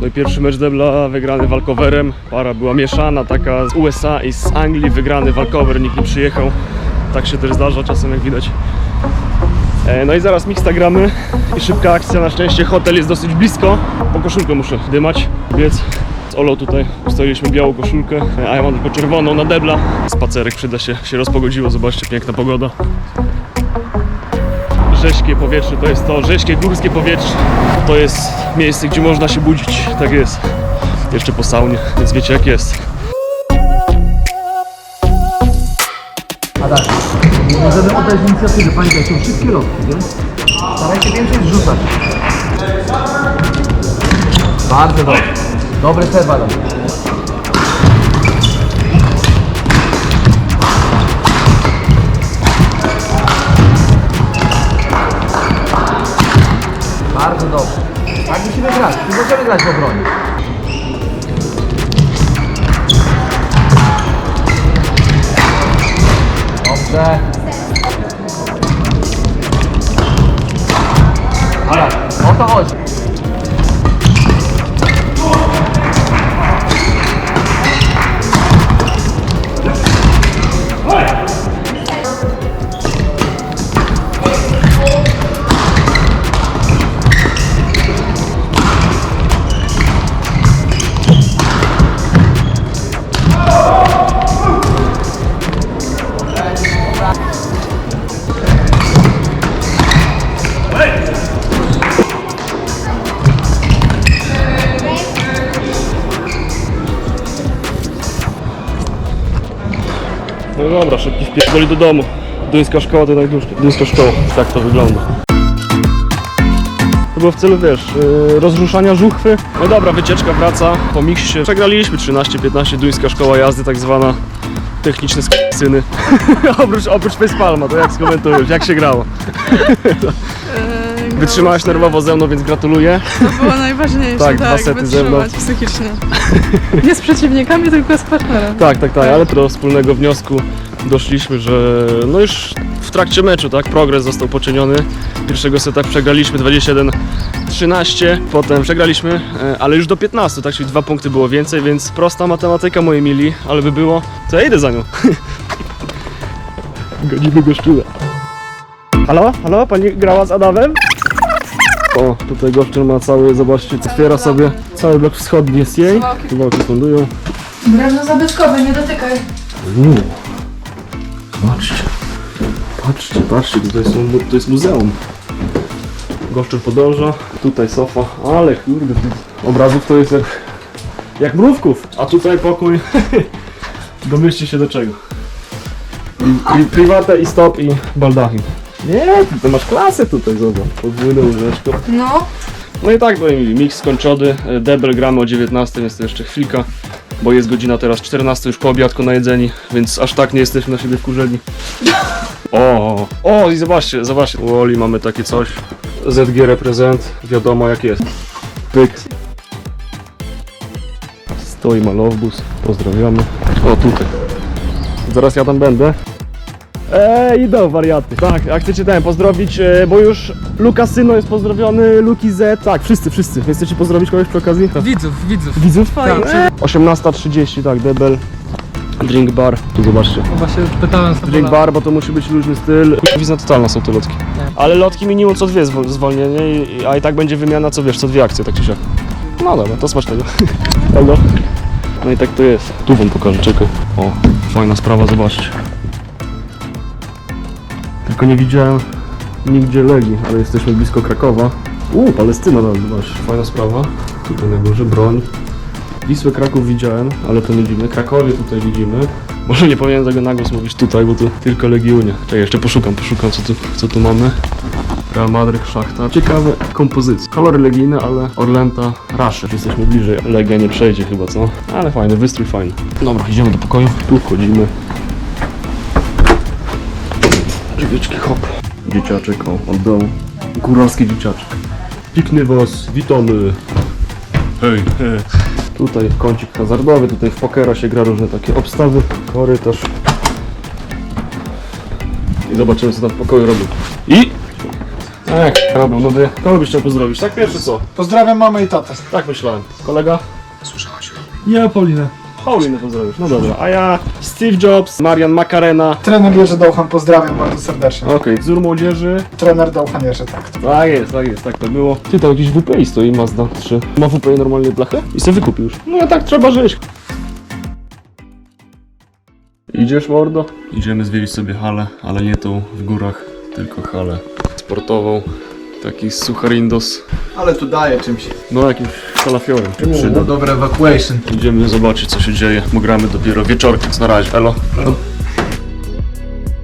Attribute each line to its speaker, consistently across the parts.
Speaker 1: No i pierwszy mecz debla wygrany walkowerem. Para była mieszana, taka z USA i z Anglii wygrany walkover, nikt nie przyjechał. Tak się też zdarza czasem jak widać. E, No i zaraz mixta gramy i szybka akcja, na szczęście hotel jest dosyć blisko. Po koszulkę muszę dymać, biec. Z Olo tutaj ustaliliśmy białą koszulkę, e, a ja mam tylko czerwoną na debla. Spacerek przyda się, się rozpogodziło, zobaczcie, piękna pogoda. Rześkie powietrze to jest to, rześkie górskie powietrze to jest miejsce, gdzie można się budzić, tak jest. Jeszcze po saunie, więc wiecie jak jest.
Speaker 2: Adaś, żeby oddać inicjatywę, pamiętaj, są wszystkie lotki, nie? Starajcie więcej zrzucać. Bardzo dobrze. Dobry cel, grać w obronie. Dobrze. Ale o to chodzi.
Speaker 1: No dobra, szybki wpierdoli do domu. Duńska szkoła to najdłuższa. Duńska szkoła, tak to wygląda. To było w celu, wiesz, yy, rozruszania żuchwy. No dobra, wycieczka wraca. Po miksie przegraliśmy 13-15, duńska szkoła jazdy tak zwana. Techniczne syny. oprócz, oprócz Facepalma, to jak skomentujesz, jak się grało? Wytrzymałaś nerwowo ze mną, więc gratuluję.
Speaker 3: To było najważniejsze,
Speaker 1: Tak,
Speaker 3: tak,
Speaker 1: dwa sety ze mną.
Speaker 3: psychicznie. Nie z przeciwnikami, tylko z partnerem.
Speaker 1: Tak, tak, tak, ale do wspólnego wniosku doszliśmy, że no już w trakcie meczu, tak, progres został poczyniony. Pierwszego seta przegraliśmy 21-13, potem przegraliśmy, e, ale już do 15, tak, czyli dwa punkty było więcej, więc prosta matematyka, moi mili, ale by było, to ja idę za nią. Godzimy goszczula. Halo, halo, pani grała z Adamem? O, tutaj goszczyn ma cały, zobaczcie, otwiera sobie cały blok wschodni jest jej. Chyba fundują.
Speaker 3: Drewno zabytkowe, nie dotykaj.
Speaker 1: Uuu. Patrzcie. Patrzcie, patrzcie, tutaj są, to jest muzeum. Goszczyn podąża, tutaj sofa, ale kurde, obrazów to jest jak, jak mrówków. A tutaj pokój, domyślcie się do czego. I, i private, i stop, i baldachin. Nie, ty to masz klasę tutaj, zobacz, podwójne łóżeczko.
Speaker 3: No,
Speaker 1: No i tak, moi mili, mix skończony, debel gramy o 19, jest to jeszcze chwilka, bo jest godzina teraz 14, już po obiadku najedzeni, więc aż tak nie jesteśmy na siebie wkurzeni. O, o i zobaczcie, zobaczcie, u Oli mamy takie coś, ZG reprezent, wiadomo jak jest. Pyk. Stoi malowbus, pozdrawiamy. O, tutaj. Zaraz ja tam będę. Eee, idą wariaty. Tak, a chcecie ten pozdrowić, e, bo już Luka Syno jest pozdrowiony, Luki Z. Tak, wszyscy, wszyscy. Chcecie pozdrowić kogoś przy okazji?
Speaker 4: Widzów, widzów.
Speaker 1: Widzów?
Speaker 4: Tak,
Speaker 1: Eee, 18.30, tak, debel. Drink bar. Tu zobaczcie.
Speaker 4: No właśnie pytałem z
Speaker 1: Drink bar, bo to musi być luźny styl. Wizna totalna są te lotki. Ale lotki minimum co dwie zwol- zwolnienie, i- a i tak będzie wymiana co wiesz, co dwie akcje, tak czy siak. No dobra, to smacznego. Halo. No i tak to jest. Tu wam pokażę, czekaj. O, fajna sprawa, zobaczcie. Tylko nie widziałem nigdzie Legii, ale jesteśmy blisko Krakowa. Uuu, Palestyna, no, zobacz, fajna sprawa. Tutaj na górze broń. Wisłę Kraków widziałem, ale to nie dziwne. Krakowie tutaj widzimy. Może nie powinienem tego na głos mówić tutaj, bo tu tylko Legionie. Czekaj, jeszcze poszukam, poszukam co tu, co tu mamy. Real Madryt, Szachta. Ciekawe kompozycje. Kolory legijne, ale Orlenta, Rasze. Jesteśmy bliżej. Legia nie przejdzie chyba, co? Ale fajny, wystrój fajny. Dobra, idziemy do pokoju. Tu wchodzimy. Drzwieczki, hop. Dzieciaczek, o, od dołu. Góralski dzieciaczek. Pikny was, witamy. Hej, hej. Tutaj kącik hazardowy, tutaj w pokera się gra różne takie obstawy, korytarz. I zobaczymy co tam w pokoju robią. I Jak robią nudy. Kogo byś chciał pozdrowić? Tak pierwsze co?
Speaker 5: Pozdrawiam mamę i tatę.
Speaker 1: Tak myślałem. Kolega?
Speaker 5: Ja Paulinę.
Speaker 1: Paulinę pozdrowisz. No dobra. A ja Steve Jobs, Marian Macarena.
Speaker 5: Trener Jerzy Dołchan, pozdrawiam bardzo serdecznie.
Speaker 1: Okej, wzór młodzieży.
Speaker 5: Trener Dołchan Jerzy, tak.
Speaker 1: Tak jest, tak jest, tak to było. Ty tam jakiś WPI stoi, Mazda 3. Ma WPI normalnie blachę? I sobie wykupił już. No tak trzeba żyć. Idziesz mordo? Idziemy zwiedzić sobie halę, ale nie tą w górach, tylko halę sportową. Taki sucharindos.
Speaker 2: Ale tu daje czymś.
Speaker 1: No jakimś kalafiorem. się Przyda.
Speaker 2: Dobre evacuation.
Speaker 1: Idziemy zobaczyć co się dzieje, bo gramy dopiero wieczorkiem, więc na razie. Elo.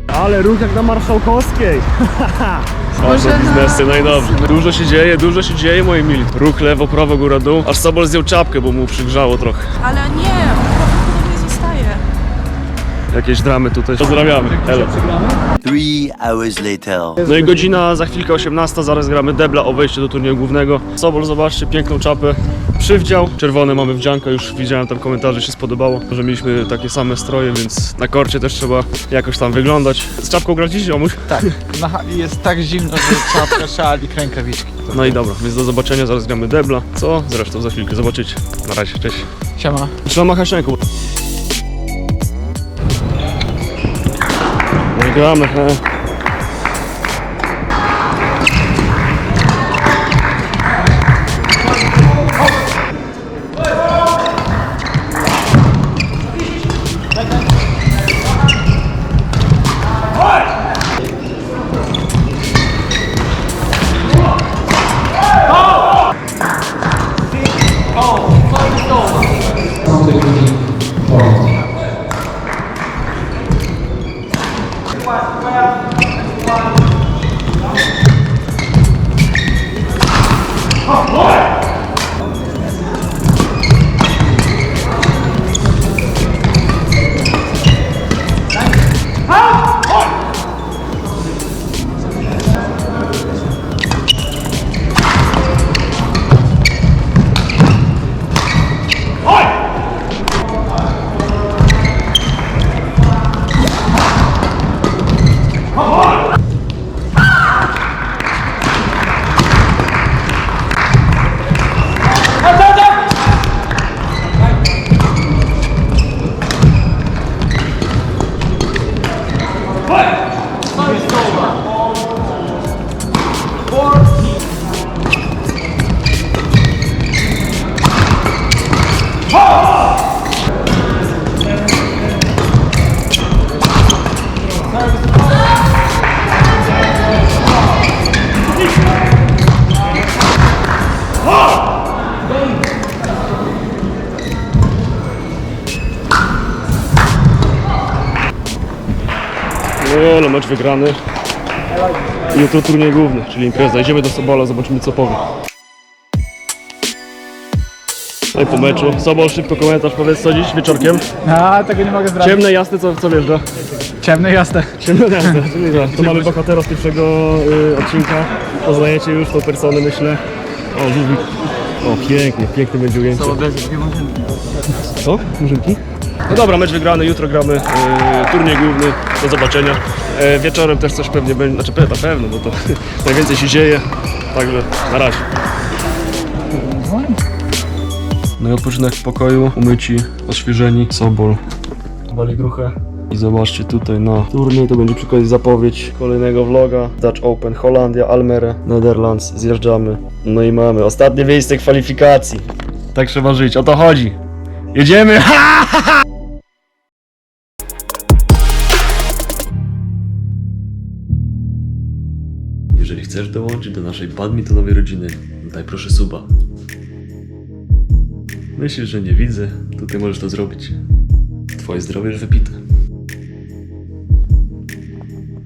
Speaker 1: Ale ruch jak na Marszałkowskiej. Może biznesy, no i dobrze. Dużo się dzieje, dużo się dzieje, moi mili. Ruch lewo, prawo, góra, dół. Aż Sobol zdjął czapkę, bo mu przygrzało trochę.
Speaker 3: Ale nie.
Speaker 1: Jakieś dramy tutaj. Pozdrawiamy. Elo.
Speaker 6: Three hours later.
Speaker 1: No i godzina za chwilkę 18, zaraz gramy debla o wejście do turnieju głównego. Sobol, zobaczcie, piękną czapę. Przywdział, czerwone mamy wdzianka, już widziałem tam komentarze, się spodobało, że mieliśmy takie same stroje, więc na korcie też trzeba jakoś tam wyglądać. Z czapką gracie ziomuś?
Speaker 7: Tak, na hali jest tak zimno, że czapka, szal i rękawiczki.
Speaker 1: No i dobra, więc do zobaczenia, zaraz gramy debla. Co? Zresztą za chwilkę zobaczycie. Na razie, cześć.
Speaker 7: Siema.
Speaker 1: Trzeba machać ręką. No i ale mecz wygrany. Jutro turniej główny, czyli impreza. Idziemy do Sobola, zobaczymy co powie. No i po meczu. Sobol, szybko komentarz, powiedz co dziś wieczorkiem.
Speaker 5: A, tego nie mogę zdradzić.
Speaker 1: Ciemne, jasne, co, co wjeżdża?
Speaker 5: Ciemne, jasne.
Speaker 1: Ciemne, jasne, czyli tak. To mamy bohatera z pierwszego y, odcinka. Poznajecie już tą personę, myślę. O, żółwik. O, pięknie, pięknie będzie ujęcie. Co? Murzynki? No dobra, mecz wygrany, jutro gramy e, turniej główny, do zobaczenia. E, wieczorem też coś pewnie będzie, znaczy pe- na pewno, bo to najwięcej się dzieje, także na razie. No i odpoczynek w pokoju, umyci, odświeżeni, sobol, wali gruchę. I zobaczcie tutaj na turniej, to będzie przy okazji zapowiedź kolejnego vloga. Dutch Open, Holandia, Almere, Netherlands, zjeżdżamy. No i mamy ostatnie miejsce kwalifikacji. Tak trzeba żyć, o to chodzi. Jedziemy! Jeżeli chcesz dołączyć do naszej badmintonowej rodziny, daj proszę suba. Myślisz, że nie widzę? Tutaj możesz to zrobić. Twoje zdrowie już wypite.